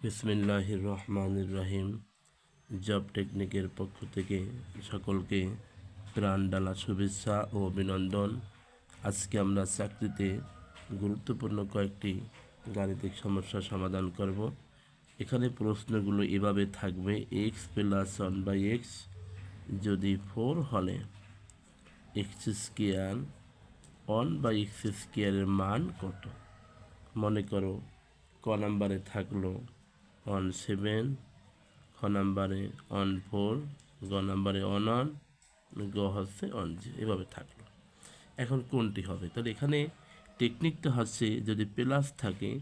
বিসমিল্লাহ রহমানুর রহিম জব টেকনিকের পক্ষ থেকে সকলকে প্রাণ ডালা শুভেচ্ছা ও অভিনন্দন। আজকে আমরা চাকরিতে গুরুত্বপূর্ণ কয়েকটি গাণিতিক সমস্যার সমাধান করব। এখানে প্রশ্নগুলো এভাবে থাকবে x plus one by x যদি ফোর হলে x square one by x স্কোয়ারের মান কত? মনে করো ক নাম্বারে থাকল ওয়ান সেভেন, খ নাম্বারে ওয়ান ফোর, গ নাম্বারে ওয়ান ওয়ান, গ হচ্ছে ওয়ান জিরো, এভাবে থাকল। এখন কোনটি হবে? তাহলে এখানে টেকনিকটা হচ্ছে যদি প্লাস থাকে,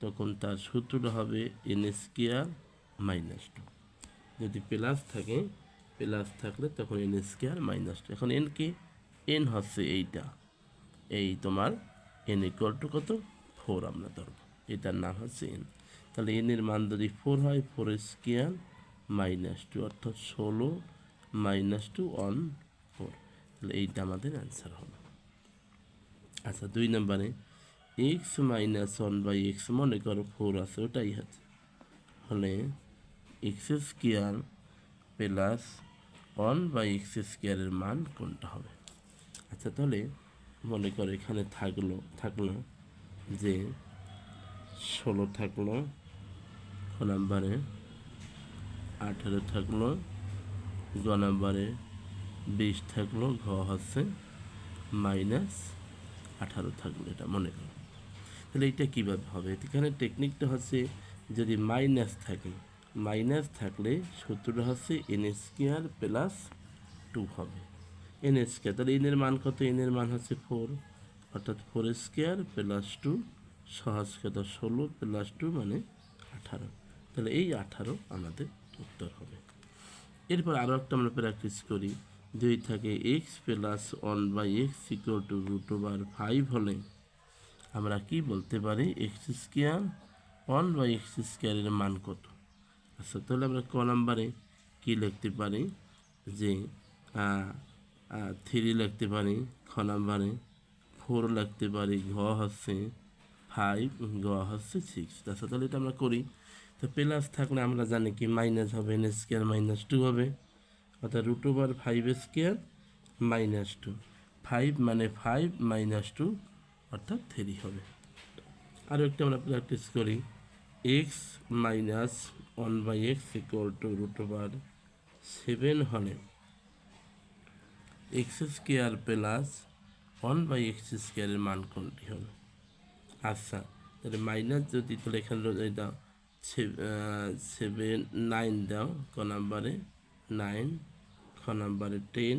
তখন তার সূত্রটা হবে এন স্কোয়ার মাইনাস টু। যদি প্লাস থাকে, প্লাস থাকলে তখন এন স্কোয়ার মাইনাস টু। এখন এন কে এন হচ্ছে এইটা। এই তোমার এন ইকুয়াল টু কত? ফোর আমরা ধরবো। এটার নাম হচ্ছে এন তাহলে এন এর মান যদি ফোর হয় ফোর স্কোয়ার মাইনাস টু অর্থাৎ ষোলো মাইনাস টু ওয়ান ফোর তাহলে এইটা আমাদের অ্যান্সার হবে। আচ্ছা দুই নম্বরে x minus one by x মনে করো ফোর আছে, ওটাই আছে হলে x square plus one by x স্কোয়ারের মান কোনটা হবে? আচ্ছা তাহলে মনে করো এখানে থাকল থাকল যে ষোলো থাকল। খ নাম্বারে। আঠেরো থাকল। গ নাম্বারে বিশ থাকল। ঘ হচ্ছে মাইনাস আঠারো থাকল এটা মনে করো। তাহলে এটা কীভাবে হবে? এখানে টেকনিকটা হচ্ছে যদি মাইনাস থাকে, মাইনাস থাকলে সূত্রটা হচ্ছে এন স্কোয়ার প্লাস টু হবে। এন স্কোয়ার তাহলে এনের মান কত? এনের মান হচ্ছে ফোর অর্থাৎ ফোর স্কোয়ার প্লাস টু সহজ কথা ষোলো প্লাস টু মানে আঠারো। তাহলে এই আঠারো আমাদের উত্তর হবে। এরপর আরও একটা আমরা প্র্যাকটিস করি। দুই থাকে x plus one by x equal to root over five হলে আমরা কি বলতে পারি? X square one by x স্কোয়ারের মান কত? আচ্ছা তাহলে আমরা ক নাম্বারে কী লিখতে পারি? যে থ্রি লিখতে পারি, খ নাম্বারে। ফোর লিখতে পারি, ঘ হচ্ছে ফাইভ গ হচ্ছে সিক্স আচ্ছা তাহলে এটা আমরা করি। তো প্লাস থাকলে আমরা জানি কি মাইনাস হবে এন স্কোয়ার মাইনাস টু হবে। অর্থাৎ root over five square minus two five মানে ফাইভ মাইনাস টু অর্থাৎ থ্রি হবে। আরও একটা আমরা প্র্যাকটিস করি। X minus one by x equal to root over seven হলে x square plus one by x স্কোয়ারের মান কোনটি হবে? আচ্ছা তাহলে মাইনাস যদি তাহলে এখানে দাও সেভেন নাইন দাও, ক নাম্বারে নাইন খ নাম্বারে টেন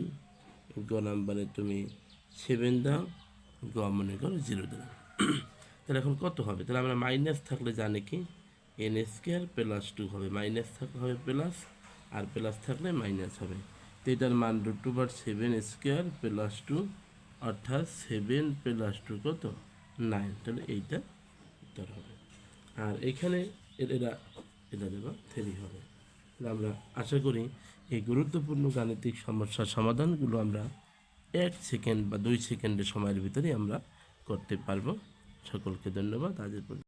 গ নাম্বারে তুমি সেভেন দাও, গ মনে করো জিরো দাও। তাহলে এখন কত হবে? তাহলে আমরা মাইনাস থাকলে জানি কি? এন স্কোয়ার প্লাস টু হবে। মাইনাস থাকলে হবে প্লাস আর প্লাস থাকলে মাইনাস হবে। তো এটার মান রুট টু বার সেভেন স্কোয়ার প্লাস টু অর্থাৎ সেভেন প্লাস টু কত? নাইন, তাহলে এইটা উত্তর হবে। আর এখানে এরা এটা দেবা, থ্রি হবে। আমরা আশা করি এই গুরুত্বপূর্ণ গাণিতিক সমস্যার সমাধানগুলো আমরা এক সেকেন্ড বা দুই সেকেন্ডের সময়ের ভিতরে আমরা করতে পারব। সকলকে ধন্যবাদ। আজের